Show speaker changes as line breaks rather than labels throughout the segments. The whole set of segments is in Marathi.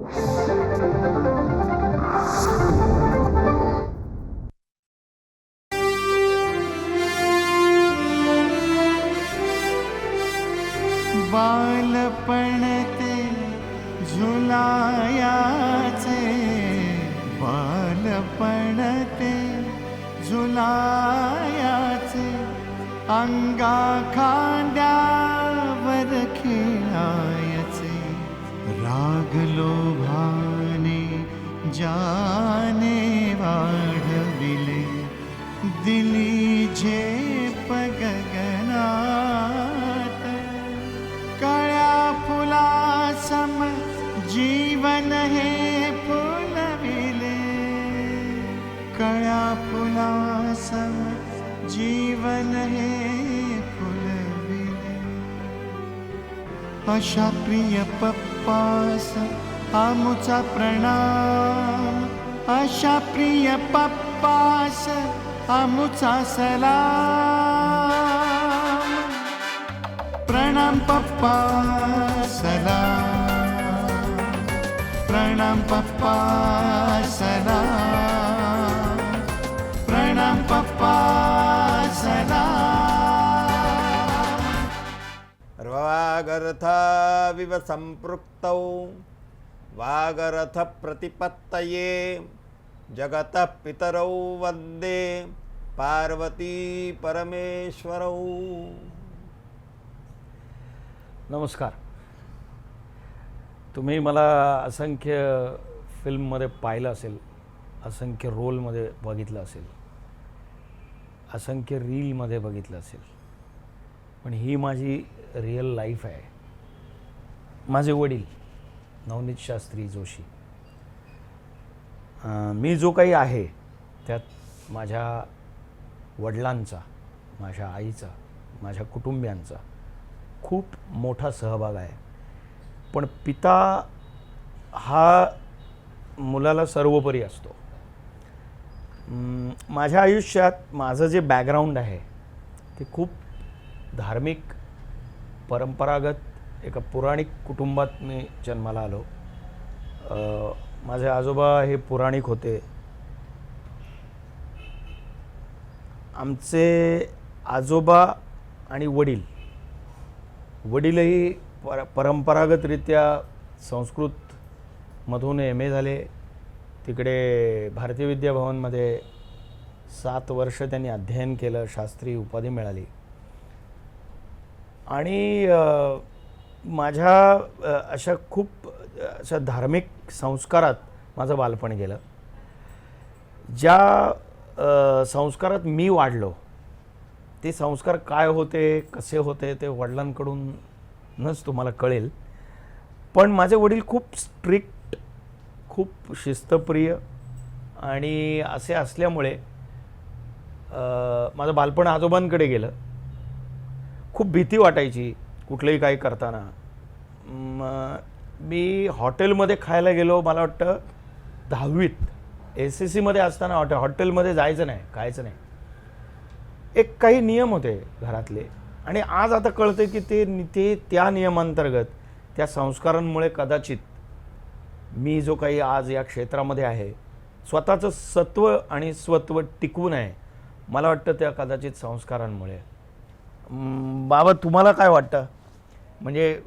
बालपण शोभाने जाने वाढविले दिली झेप गगनात. काळ्या फुलासम जीवन हे फुलविले काळ्या फुलासम जीवन हे फुलविले अशा प्रिय पप्पास आमुचा प्रणाम आशा प्रिय पप्पास आमुचा सलाम. प्रणाम पप्पा सलाम. प्रणाम पप्पा सलाम. प्रणाम पप्पा सलाम.
वागर्थाविव सम्पृक्तौ वागरथप्रतिपत्तये जगतः पितरौ वन्दे पार्वती परमेश्वरौ
नमस्कार. तुम्ही मला असंख्य फिल्ममध्ये पाहिलं असेल असंख्य रोलमध्ये बघितलं असेल असंख्य रीलमध्ये बघितलं असेल पण ही माझी रिअल लाईफ आहे. माझे वडील नवनीत शास्त्री जोशी. मी जो काही आहे त्यात माझ्या वडिलांचा माझ्या आईचा माझ्या कुटुंबियांचा खूप मोठा सहभाग आहे. पण पिता हा मुलाला सर्वोपरी असतो. माझ्या आयुष्यात माझं जे बॅकग्राऊंड आहे ते खूप धार्मिक परंपरागत एका पुराणिक कुटुंबात मी जन्माला आलो. माझे आजोबा हे पुराणिक होते. आमचे आजोबा आणि वडील. वडीलही पर परंपरागतरित्या संस्कृतमधून एम ए झाले. तिकडे भारतीय विद्याभवनमध्ये सात वर्ष त्यांनी अध्ययन केलं शास्त्री उपाधी मिळाली. आणि माझ्या अशा खूप अशा धार्मिक संस्कारात माझं बालपण गेलं. ज्या संस्कारात मी वाढलो ते संस्कार काय होते कसे होते ते वडिलांकडूनच तुम्हाला कळेल. पण माझे वडील खूप स्ट्रिक्ट खूप शिस्तप्रिय आणि असे असल्यामुळे माझं बालपण आजोबांकडे गेलं. खूप भीती वाटायची. कुठलंही काही करताना. मी हॉटेलमध्ये खायला गेलो मला वाटतं दहावीत एस एस सीमध्ये असताना हॉटे हॉटेलमध्ये जायचं नाही खायचं नाही. एक काही नियम होते घरातले. आणि आज आता कळतं की ते ते त्या नियमांतर्गत त्या संस्कारांमुळे कदाचित मी जो काही आज या क्षेत्रामध्ये आहे स्वतःचं सत्व आणि स्वत्व टिकवून आहे मला वाटतं त्या कदाचित संस्कारांमुळे. बाबा तुम्हाला काय वाटतं? म्हणजे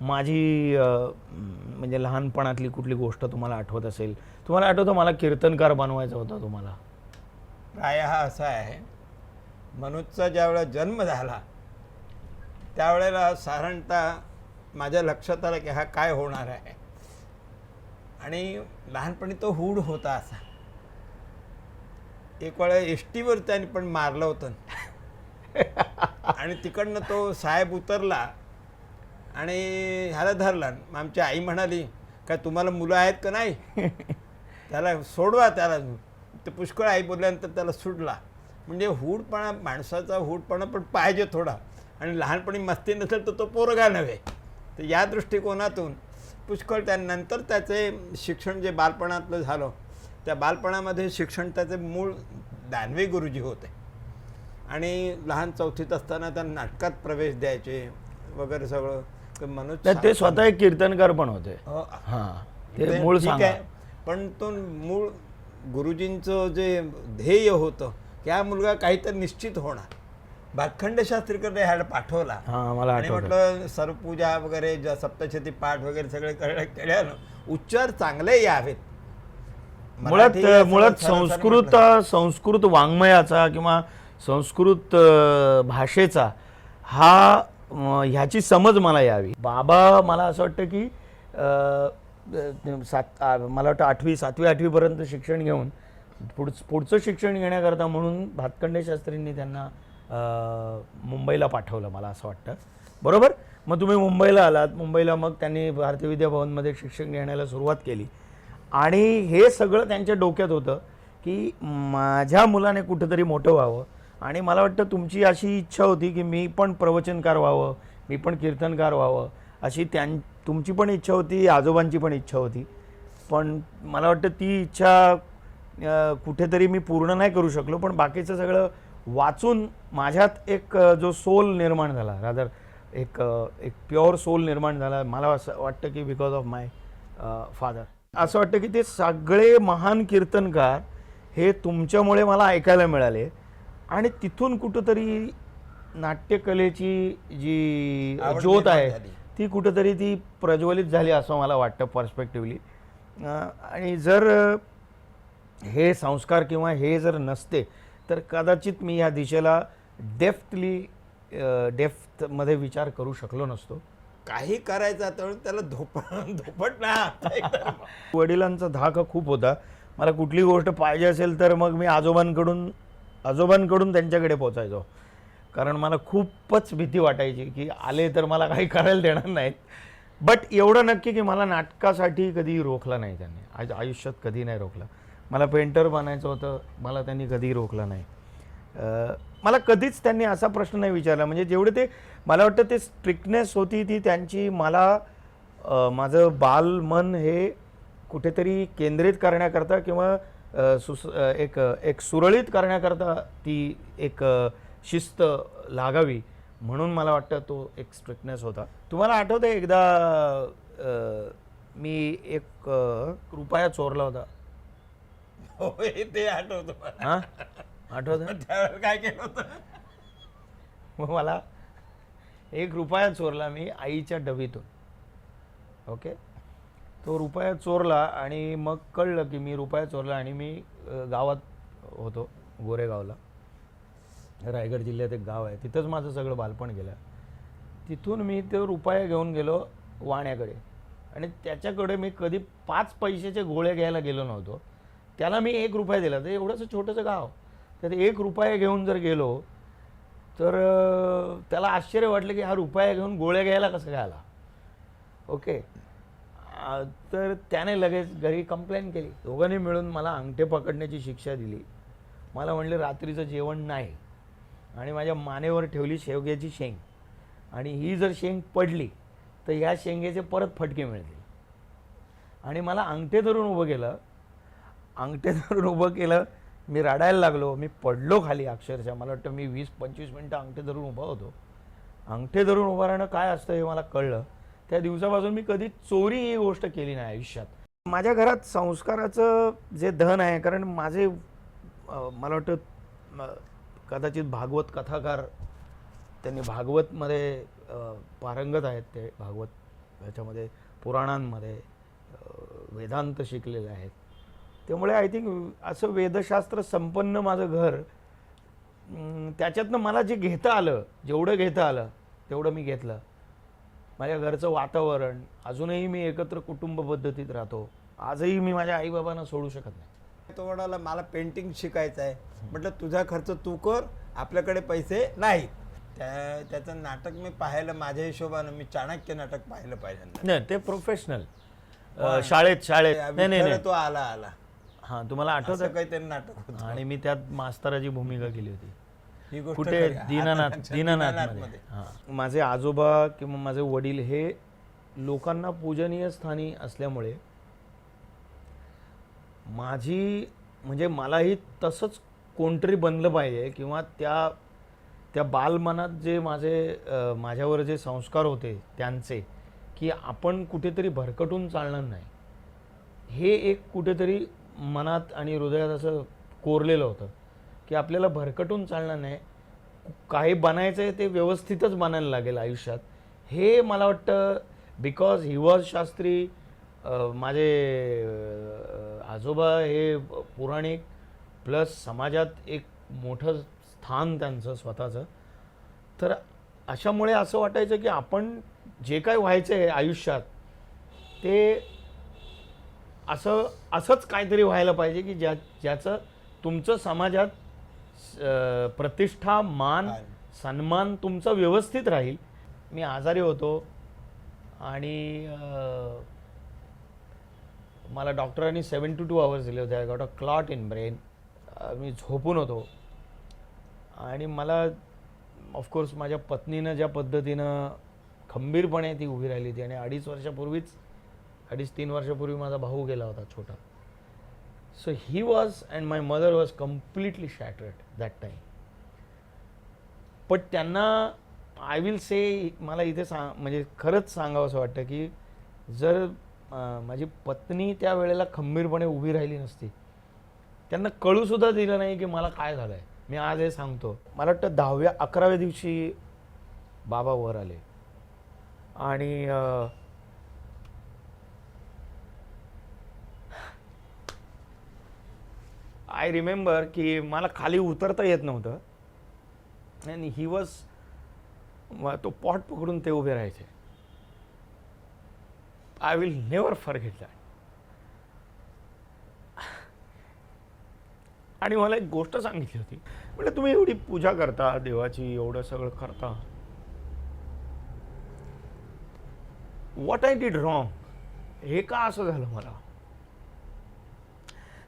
माझी म्हणजे लहानपणातली कुठली गोष्ट तुम्हाला आठवत असेल? तुम्हाला आठवतं मला कीर्तनकार बनवायचं होतं तुम्हाला?
प्राय हा असा आहे. मनुजचा ज्यावेळेला जन्म झाला त्यावेळेला साधारणतः माझ्या लक्षात आलं की हा काय होणार आहे. आणि लहानपणी तो हूड होता असा. एक वेळा एस टीवर त्याने पण मारलं होतं. आणि तिकडनं तो साहेब उतरला आणि ह्याला धरला. आमची आई म्हणाली काय तुम्हाला मुलं आहेत का नाही? त्याला सोडवा त्याला. ते पुष्कळ आई बोलल्यानंतर त्याला सुटला. म्हणजे हूडपणा माणसाचा हूडपणा पण पाहिजे थोडा. आणि लहानपणी मस्ती नसेल तर तो पोरगा नव्हे. तर या दृष्टिकोनातून पुष्कळ त्यानंतर त्याचे शिक्षण जे बालपणातलं झालं त्या बालपणामध्ये शिक्षण त्याचे मूळ दानवे गुरुजी होते. आणि लहान चौथीत असताना त्यांना नाटकात प्रवेश द्यायचे वगैरे सगळं. मनोज
नाही, ते स्वतः एक कीर्तनकार पण होते.
हो,
हा. ते मूळ
ठीक
सांगा.
आहे पण तो मूळ गुरुजींचं जे ध्येय होतं की हा मुलगा काहीतरी निश्चित होणार. भातखंड शास्त्रीकडे ह्याला पाठवला.
हा मला
आणि
आठवतं
म्हटलं सर्वपूजा वगैरे ज्या सप्तशती पाठ वगैरे सगळे केल्यानं उच्चार चांगले यावेत.
मुळात
मराठी असं
मुळात
सरळ सरळ
संस्कृत
म्हटलं.
संस्कृत वाङ्मयाचा किंवा संस्कृत अ, भाषेचा हा ह्याची समज मला यावी. बाबा मला असं वाटतं की सात मला वाटतं आठवी सातवी आठवीपर्यंत शिक्षण घेऊन पुढ पुढचं शिक्षण घेण्याकरता म्हणून भातखंडे शास्त्रींनी त्यांना मुंबईला पाठवलं मला असं वाटतं. बरोबर? मग तुम्ही मुंबईला आलात. मुंबईला मग त्यांनी भारतीय विद्या भवनमध्ये शिक्षण घेण्याला सुरुवात केली. आणि हे सगळं त्यांच्या डोक्यात होतं की माझ्या मुलाने कुठंतरी मोठं व्हावं. आणि मला वाटतं तुमची अशी इच्छा होती की मी पण प्रवचनकार व्हावं मी पण कीर्तनकार व्हावं अशी त्यां तुमची पण इच्छा होती आजोबांची पण इच्छा होती. पण मला वाटतं ती इच्छा कुठेतरी मी पूर्ण नाही करू शकलो पण बाकीचं सगळं वाचून माझ्यात एक जो सोल निर्माण झाला रादर एक एक प्युअर सोल निर्माण झाला मला असं वाटतं की बिकॉज ऑफ माय फादर असं वाटतं की ते सगळे महान कीर्तनकार हे तुमच्यामुळे मला ऐकायला मिळाले. आणि तिथून कुठंतरी नाट्यकलेची जी ज्योत आहे. ती कुठंतरी ती प्रज्वलित झाली असं मला वाटतं पर्स्पेक्टिव्हली आणि जर हे संस्कार किंवा हे जर नसते तर कदाचित मी या दिशेला डेफ्टली डेफ्थमध्ये विचार करू शकलो नसतो.
काही करायचं तर त्याला धोप धोपट आता
वडिलांचा धाक खूप होता. मला कुठली गोष्ट पाहिजे असेल तर मग मी आजोबांकडून आजोबांकडून त्यांच्याकडे पोचायचो कारण मला खूपच भीती वाटायची की आले तर मला काही करायला देणार नाहीत. बट एवढं नक्की की मला नाटकासाठी कधी रोखलं नाही त्यांनी. आज आयुष्यात कधी नाही रोखलं. मला पेंटर बनायचं होतं मला त्यांनी कधी रोखलं नाही. मला कधीच त्यांनी असा प्रश्न नाही विचारला. म्हणजे जेवढे ते मला वाटतं ते स्ट्रिक्टनेस होती ती त्यांची मला माझं बाल मन हे कुठेतरी केंद्रित करण्याकरता किंवा सुस एक एक सुरळीत करण्याकरता ती एक शिस्त लागावी म्हणून मला वाटतं तो एक स्ट्रिक्टनेस होता. तुम्हाला आठवतं एकदा मी एक अ, रुपया चोरला होता?
होय ते आठवतं
हां? आठवतं?
त्यावेळेला काय केलं होतं?
मग मला एक रुपया चोरला मी आईच्या डबीतून. ओके? तो रुपया चोरला आणि मग कळलं की मी रुपया चोरला आणि मी गावात होतो गोरेगावला. रायगड जिल्ह्यात एक गाव आहे. तिथंच माझं सगळं बालपण गेलं. तिथून मी ते रुपया घेऊन गेलो वाण्याकडे. आणि त्याच्याकडे मी कधी पाच पैशाचे गोळे घ्यायला गेलो नव्हतो. त्याला मी एक रुपया दिला. तर एवढंसं छोटंसं गाव. तर एक रुपया घेऊन जर गेलो तर त्याला आश्चर्य वाटलं की हा रुपया घेऊन गोळ्या घ्यायला कसं घ्यायला ओके. तर त्याने लगेच घरी कंप्लेंट केली. दोघांनी मिळून मला अंगठे पकडण्याची शिक्षा दिली. मला म्हणले रात्रीचं जेवण नाही. आणि माझ्या मानेवर ठेवली शेवग्याची शेंग. आणि ही जर शेंग पडली तर ह्या शेंगेचे परत फटके मिळतील. आणि मला अंगठे धरून उभं केलं. अंगठे धरून उभं केलं. मी रडायला लागलो. मी पडलो खाली अक्षरशः. मला वाटतं मी वीस पंचवीस मिनटं अंगठे धरून उभा होतो. अंगठे धरून उभं राहणं काय असतं हे मला कळलं. त्या दिवसापासून मी कधी चोरी ही गोष्ट केली नाही आयुष्यात. माझ्या घरात संस्काराचं जे धन आहे कारण माझे मला वाटतं कदाचित भागवत कथाकार त्यांनी भागवतमध्ये पारंगत आहेत ते भागवत ह्याच्यामध्ये पुराणांमध्ये वेदांत शिकलेले आहेत. त्यामुळे आय थिंक असं वेदशास्त्र संपन्न माझं घर त्याच्यातनं मला जे घेता आलं जेवढं घेता आलं तेवढं मी घेतलं. माझ्या घरचं वातावरण अजूनही मी एकत्र कुटुंब पद्धतीत राहतो. आजही मी माझ्या आईबाबांना सोडू शकत नाही.
तो म्हणाला मला पेंटिंग शिकायचं आहे म्हटलं तुझा खर्च तू कर आपल्याकडे पैसे नाहीत त्या त्याचं नाटक मी पाहिलं माझ्या हिशोबानं मी चाणक्य नाटक पाहिलं पहिल्यांदा.
नाही ते प्रोफेशनल शाळेत शाळेत. नाही नाही नाही.
तो आला आला.
हां तुम्हाला आठवतं?
असं काहीतरी नाटक
आणि मी त्यात मास्तराची भूमिका केली होती. कुठे. दीनानाथ
दीनानाथमध्ये.
मध्ये माझे आजोबा किंवा माझे वडील हे लोकांना पूजनीय स्थानी असल्यामुळे माझी म्हणजे मलाही तसंच कोणतरी बनलं पाहिजे किंवा त्या त्या बालमनात जे माझे माझ्यावर जे संस्कार होते त्यांचे की आपण कुठेतरी भरकटून चालणार नाही. हे एक कुठेतरी मनात आणि हृदयात असं कोरलेलं होतं. की आपल्याला भरकटून चालणार नाही. काही बनायचं आहे ते व्यवस्थितच बनायला लागेल आयुष्यात. हे मला वाटतं बिकॉज ही वॉज शास्त्री माझे आजोबा हे पुराणिक प्लस समाजात एक मोठं स्थान त्यांचं स्वतःचं. तर अशामुळे असं वाटायचं की आपण जे काय व्हायचं आहे आयुष्यात ते असं असंच काहीतरी व्हायला पाहिजे की ज्या ज्याचं तुमचं समाजात प्रतिष्ठा मान
मान.
सन्मान तुमचा व्यवस्थित राहील. मी आजारी होतो आणि मला डॉक्टरांनी सेवन टू टू आवर्स दिले होते. I got a clot in brain मी झोपून होतो. आणि मला ऑफकोर्स माझ्या पत्नीनं ज्या पद्धतीनं खंबीरपणे ती उभी राहिली होती आणि अडीच वर्षापूर्वीच अडीच तीन वर्षापूर्वी माझा भाऊ गेला होता छोटा. So he was and my mother was completely shattered that time पण त्यांना आय विल से मला इथे सांग म्हणजे खरंच सांगावं असं वाटतं की जर माझी पत्नी त्या वेळेला खंबीरपणे उभी राहिली नसती त्यांना कळूसुद्धा दिलं नाही की मला काय झालं आहे मी आज हे सांगतो. मला वाटतं दहाव्या अकराव्या दिवशी बाबा वर आले. आणि आय रिमेंबर की मला खाली उतरता येत नव्हतं. आणि ही वॉज तो पॉट पकडून ते उभे राहायचे. I will never forget that आणि मला एक गोष्ट सांगितली होती. म्हणजे तुम्ही एवढी पूजा करता देवाची एवढं सगळं करता. वॉट आय डीड रॉंग हे का असं झालं मला?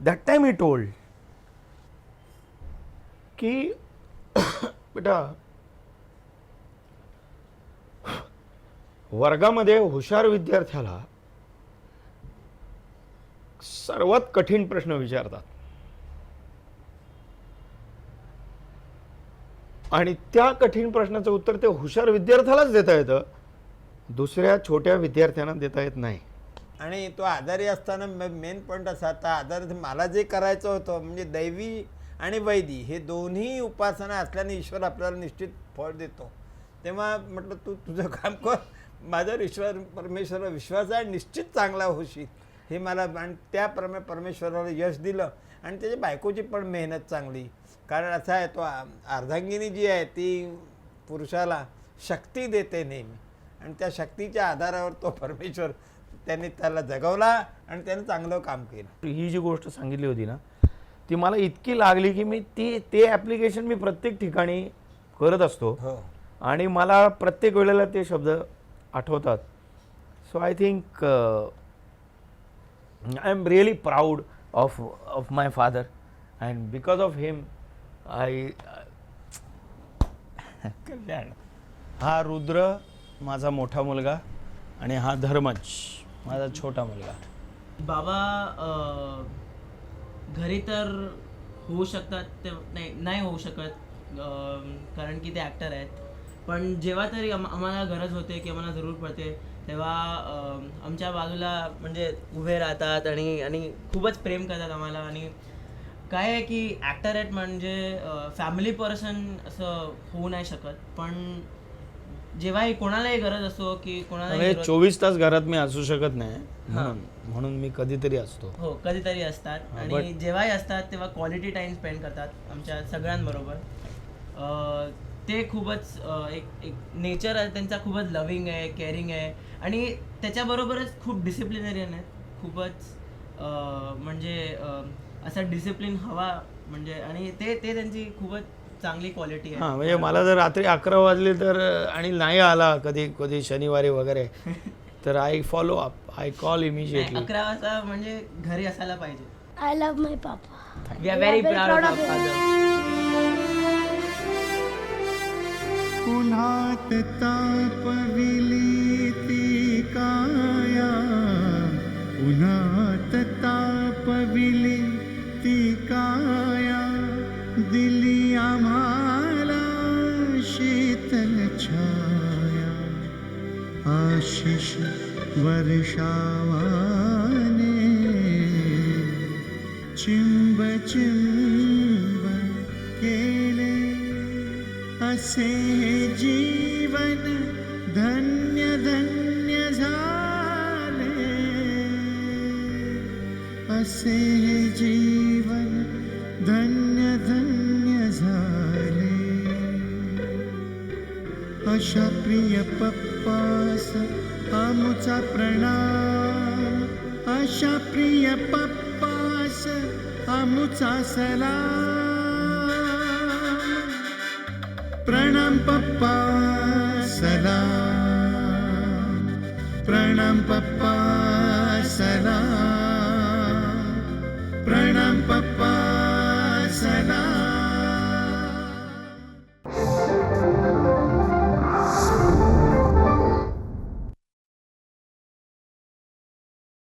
दॅट टाइम ही टोल्ड की बेटा वर्गामध्ये हुशार विद्यार्थ्याला सर्वात कठीण प्रश्न विचारतात. आणि त्या कठीण प्रश्नाचं उत्तर ते हुशार विद्यार्थ्यालाच देता येतं. दुसऱ्या छोट्या विद्यार्थ्यांना देता येत नाही.
आणि तो आजारी असताना मेन पॉईंट असा आता आजारी मला जे करायचं होतं म्हणजे दैवी आणि वैदी हे दोन्ही उपासना असल्याने ईश्वर आपल्याला निश्चित फळ देतो. तेव्हा म्हटलं तू तुझं काम कर. माझ्यावर ईश्वर परमेश्वरावर विश्वास आहे निश्चित चांगला होशील. हे मला आणि त्याप्रमाणे परमेश्वराला यश दिलं. आणि त्याच्या बायकोची पण मेहनत चांगली. कारण असं आहे तो अर्धांगिनी जी आहे ती पुरुषाला शक्ती देते नेहमी. आणि त्या शक्तीच्या आधारावर तो परमेश्वर त्यांनी त्याला जगवला आणि त्याने चांगलं काम केलं.
ही जी गोष्ट सांगितली होती ना ती मला इतकी लागली की मी ती ते ॲप्लिकेशन मी प्रत्येक ठिकाणी करत असतो.
हो.
आणि मला प्रत्येक वेळेला ते शब्द आठवतात. So I think I am really proud of of my father and because of him I Kalyan. हा रुद्र माझा मोठा मुलगा आणि हा धर्मज माझा छोटा मुलगा.
बाबा घरी तर होऊ शकतात ते नाही नाही होऊ शकत कारण की ते ॲक्टर आहेत. पण जेव्हा तरी आम- आम्हाला गरज होते की आम्हाला जरूर पडते तेव्हा आमच्या बाजूला म्हणजे उभे राहतात आणि आणि खूपच प्रेम करतात आम्हाला. आणि काय आहे की ॲक्टर आहेत म्हणजे फॅमिली पर्सन असं होऊ नाही शकत. पण जेव्हाही कोणालाही गरज असो की कोणालाही
म्हणजे चोवीस तास घरात मी असू शकत नाही. म्हणून म्हणून मी कधीतरी असतो.
हो कधीतरी असतात. आणि जेव्हाही असतात तेव्हा क्वालिटी टाइम स्पेंड करतात आमच्या सगळ्यांबरोबर. ते खूपच एक एक नेचर आहे त्यांचा खूपच लविंग आहे केअरिंग आहे. आणि त्याच्याबरोबरच खूप डिसिप्लिनरियन आहेत. खूपच म्हणजे असा डिसिप्लिन हवा म्हणजे आणि ते ते त्यांची खूपच चांगली क्वालिटी
हा
आहे
म्हणजे मला जर रात्री अकरा वाजले तर आणि नाही आला कधी कधी शनिवारी वगैरे तर I follow up I call immediately
अकरा वाजता म्हणजे घरी असायला पाहिजे.
I love my papa.
We are very
very
proud
proud
of
उन्हात तापविली ती काया उन्हात आशिष वर्षावाने। चिंब चिंब केले असे जीवन धन्य धन्य झाले। असे जीवन धन्य धन्य झाले। अशा प्रिय पप्पास आमुचा प्रणाम आशा प्रिय पप्पास आमुचा सलाम. प्रणाम पप्पा सलाम. प्रणाम पप्पा